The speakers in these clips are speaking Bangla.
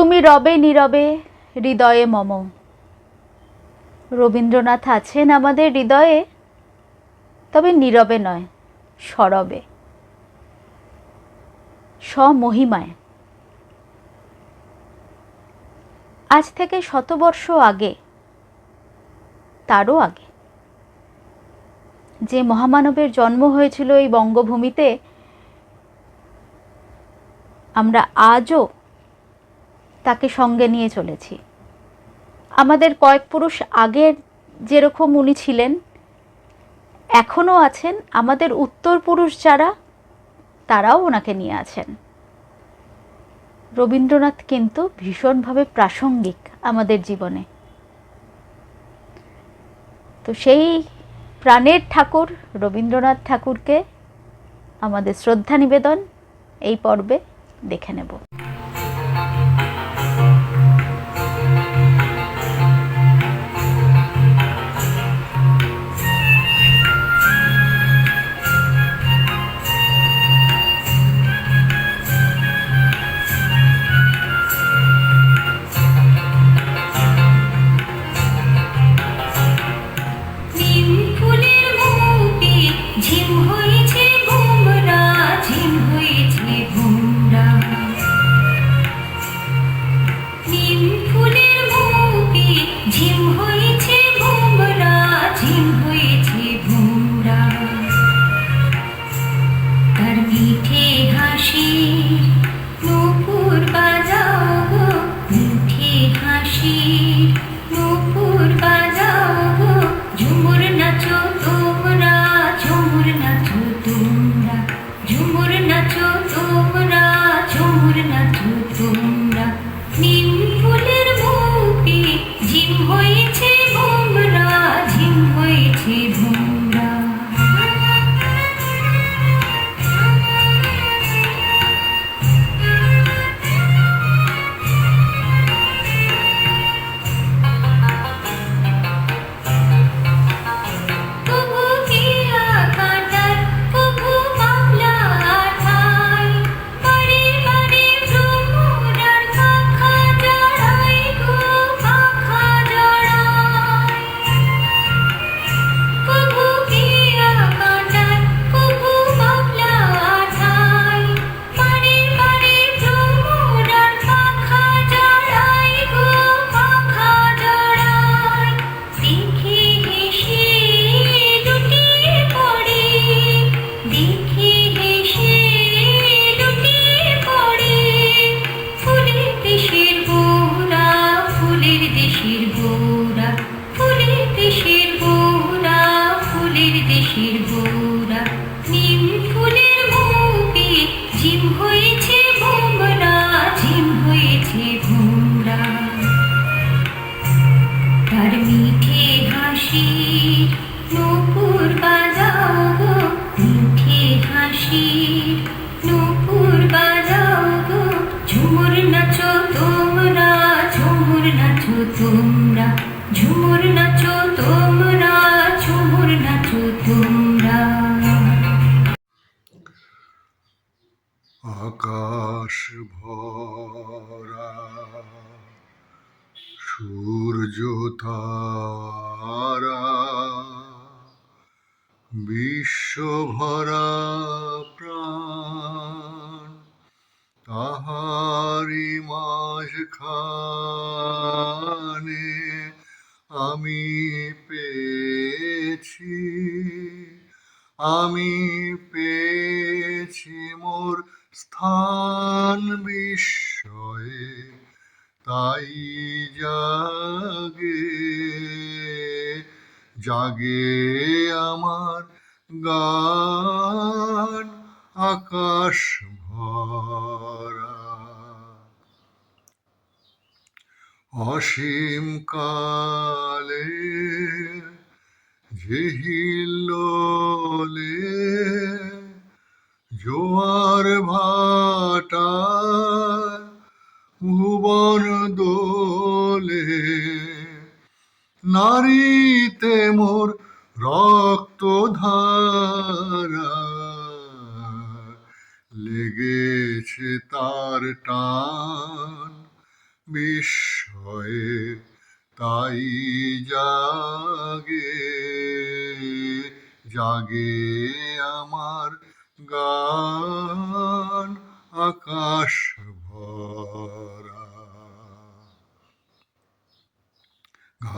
তুমি রবে নীরবে, হৃদয়ে মম। রবীন্দ্রনাথ আছেন আমাদের হৃদয়ে, তবে নীরবে নয়, সরবে। স্বমহিমায়। আজ থেকে শতবর্ষ আগে, তারও আগে, যে মহামানবের জন্ম হয়েছিল এই বঙ্গভূমিতে, আমরা আজও তাকে সঙ্গে নিয়ে চলেছি। আমাদের কয়েক পুরুষ আগের যেরকম উনি ছিলেন, এখনও আছেন। আমাদের উত্তর পুরুষ যারা, তারাও ওনাকে নিয়ে আছেন। রবীন্দ্রনাথ কিন্তু ভীষণভাবে প্রাসঙ্গিক আমাদের জীবনে। তো সেই প্রাণের ঠাকুর রবীন্দ্রনাথ ঠাকুরকে আমাদের শ্রদ্ধা নিবেদন এই পর্বে দেখে নেব। সূর্য তারা বিশ্ব ভরা প্রাণ তাহারি মাঝখানে আমি পেয়েছি আমি পেয়েছি মোর স্থান বিস্ময়ে। তাই জাগে জাগে আমার গান আকাশ ভরা। অসীম কালে ঝিহিল্লোলে জোয়ার ভাটা দোলে, নারীতে মোর রক্ত ধারা, লেগেছে তার টান বিস্ময়ে তাই জাগে জাগে আমার গান আকাশ ভরা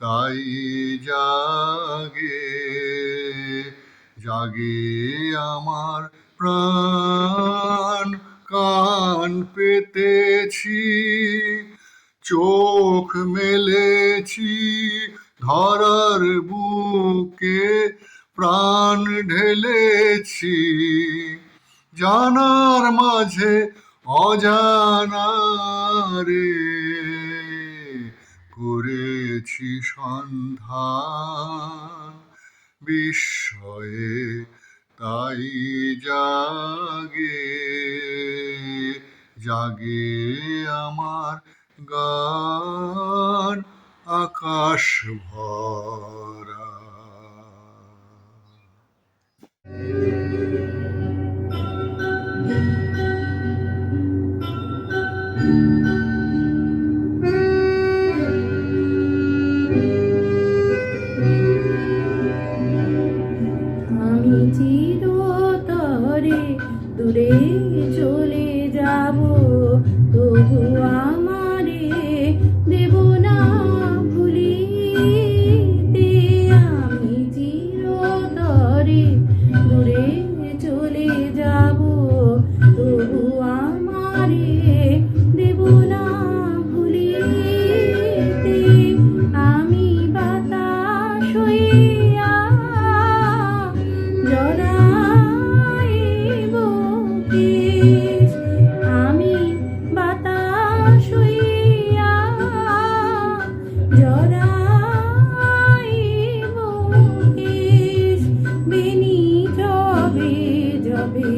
তাই জাগে জাগে আমার প্রাণ, কান পেতেছি, চোখ মেলেছি, ধরার বুকে প্রাণ ঢেলেছি। জানার মাঝে অজানারে করেছি সন্ধান। বিস্ময়ে তাই জাগে জাগে আমার গান আকাশ ভরা। চিরতরে দূরে চলে যাব তবু আমারে জবে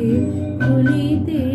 খুলিতে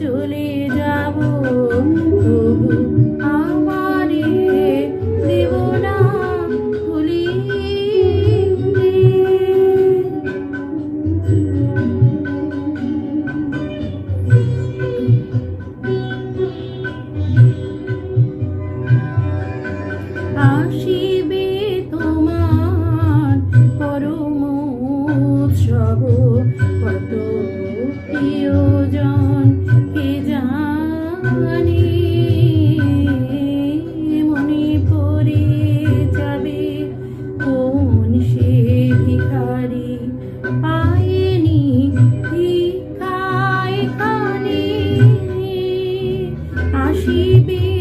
চলে যাবো she be?